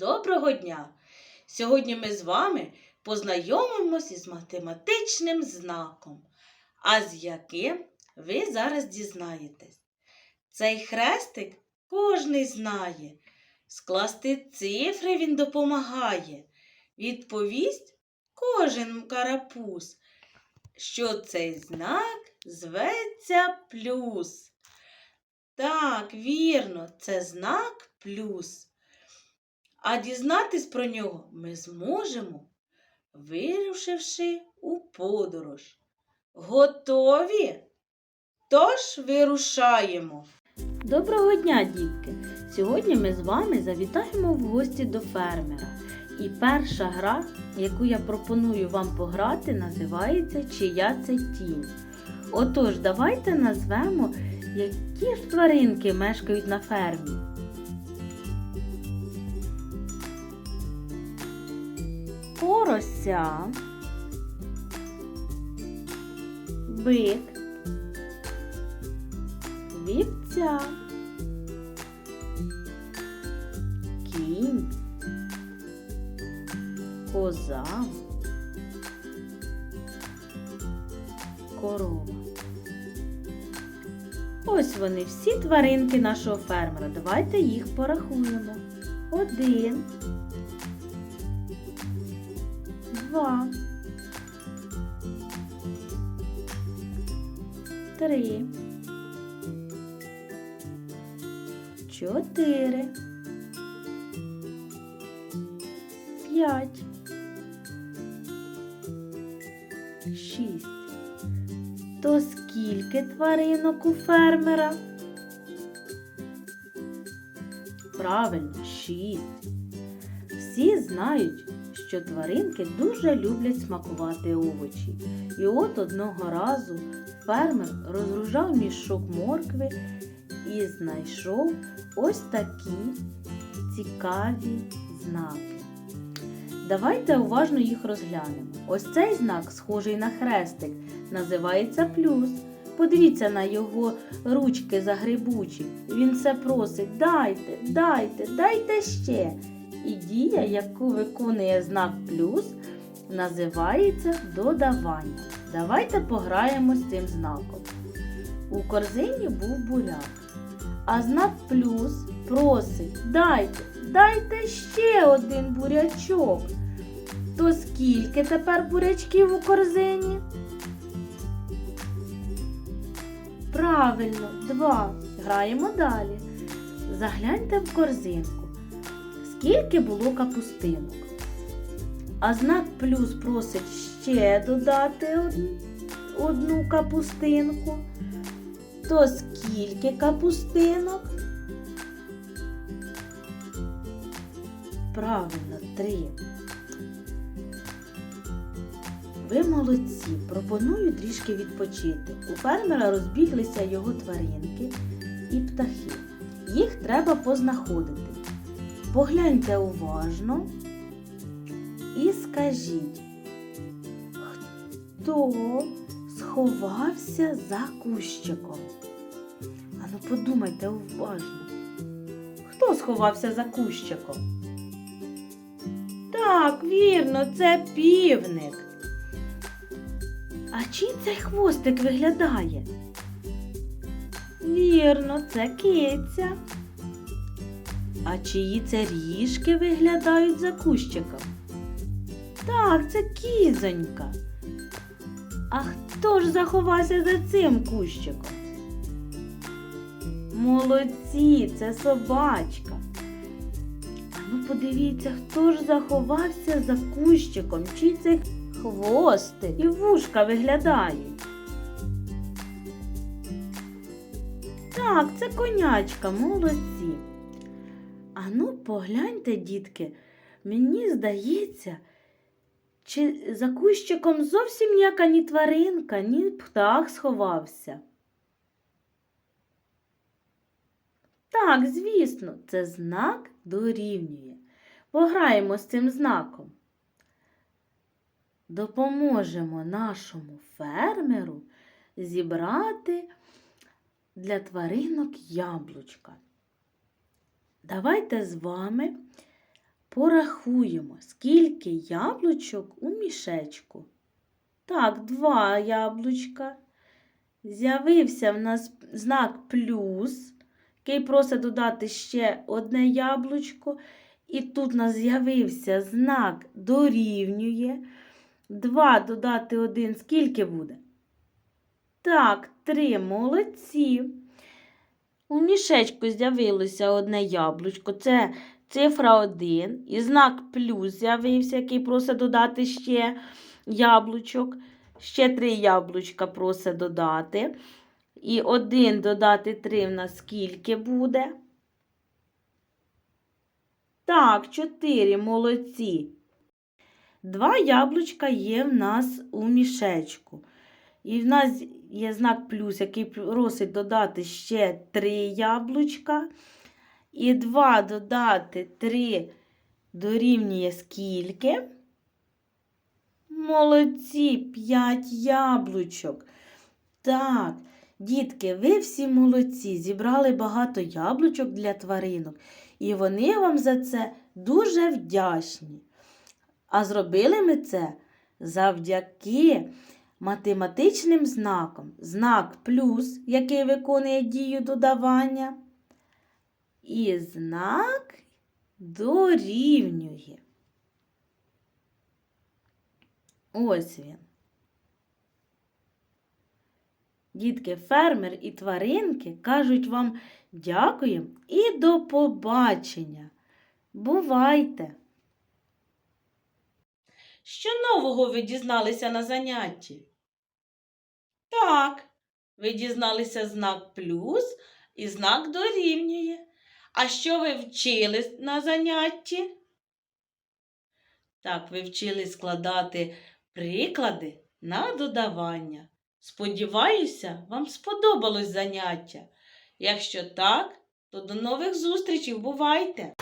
Доброго дня! Сьогодні ми з вами познайомимося із математичним знаком, а з яким ви зараз дізнаєтесь. Цей хрестик кожний знає. Скласти цифри він допомагає. Відповість кожен карапуз, що цей знак зветься плюс. Так, вірно, це знак плюс. А дізнатись про нього ми зможемо, вирушивши у подорож. Готові? Тож вирушаємо. Доброго дня, дітки! Сьогодні ми з вами завітаємо в гості до фермера. І перша гра, яку я пропоную вам пограти, називається Чия це тінь. Отож, давайте назвемо, які ж тваринки мешкають на фермі. Порося, бик, вівця, кінь, коза, корова. Ось вони всі тваринки нашого фермера. Давайте їх порахуємо. Один. Два. Три. Чотири. П'ять. Шість. То скільки тваринок у фермера? Правильно, шість. Всі знають, що тваринки дуже люблять смакувати овочі. І от одного разу фермер розгружав мішок моркви і знайшов ось такі цікаві знаки. Давайте уважно їх розглянемо. Ось цей знак, схожий на хрестик, називається плюс. Подивіться на його ручки загрибучі. Він все просить дайте, дайте, дайте ще. І дія, яку виконує знак плюс, називається додавання. Давайте пограємо з цим знаком. У корзині був буряк, а знак плюс просить дайте, дайте ще один бурячок. То скільки тепер бурячків у корзині? Правильно, два. Граємо далі. Загляньте в корзинку. Скільки було капустинок? А знак плюс просить ще додати одну капустинку. То скільки капустинок? Правильно, три. Ви молодці, пропоную трішки відпочити. У фермера розбіглися його тваринки і птахи. Їх треба познаходити. Погляньте уважно і скажіть, хто сховався за кущиком? Ану подумайте уважно. Хто сховався за кущиком? Так, вірно, це півник. А чий цей хвостик виглядає? Вірно, це киця. А чиї це ріжки виглядають за кущиком? Так, це кізонька. А хто ж заховався за цим кущиком? Молодці, це собачка. А ну подивіться, хто ж заховався за кущиком, чий це хвостик і вушка виглядають. Так, це конячка, молодці. А ну, погляньте, дітки, мені здається, чи за кущиком зовсім ніяка ні тваринка, ні птах сховався. Так, звісно, це знак дорівнює. Пограємо з цим знаком. Допоможемо нашому фермеру зібрати для тваринок яблучка. Давайте з вами Порахуємо, скільки яблучок у мішечку. Так, два яблучка. З'явився в нас знак плюс, який просить додати ще одне яблучко. І тут у нас з'явився знак дорівнює. 2 додати 1 скільки буде? Так, 3 молодці. У мішечку з'явилося одне яблучко. Це цифра 1. І знак плюс з'явився, який просить додати ще яблучок. Ще 3 яблучка просить додати. І 1 додати 3 в нас скільки буде? Так, 4, молодці. Два яблучка є в нас у мішечку. І в нас є знак плюс, який просить додати ще 3 яблучка. І 2 додати 3 дорівнює скільки? Молодці, 5 яблучок. Так, дітки, ви всі молодці, зібрали багато яблучок для тваринок, і вони вам за це дуже вдячні. А зробили ми це завдяки математичним знакам. Знак плюс, який виконує дію додавання, і знак дорівнює. Ось він. Дітки, фермер і тваринки кажуть вам дякуємо і до побачення. Бувайте! Що нового ви дізналися на занятті? Так, ви дізналися знак плюс і знак дорівнює. А що ви вчили на занятті? Так, ви вчили складати приклади на додавання. Сподіваюся, вам сподобалось заняття. Якщо так, то до нових зустрічей. Бувайте!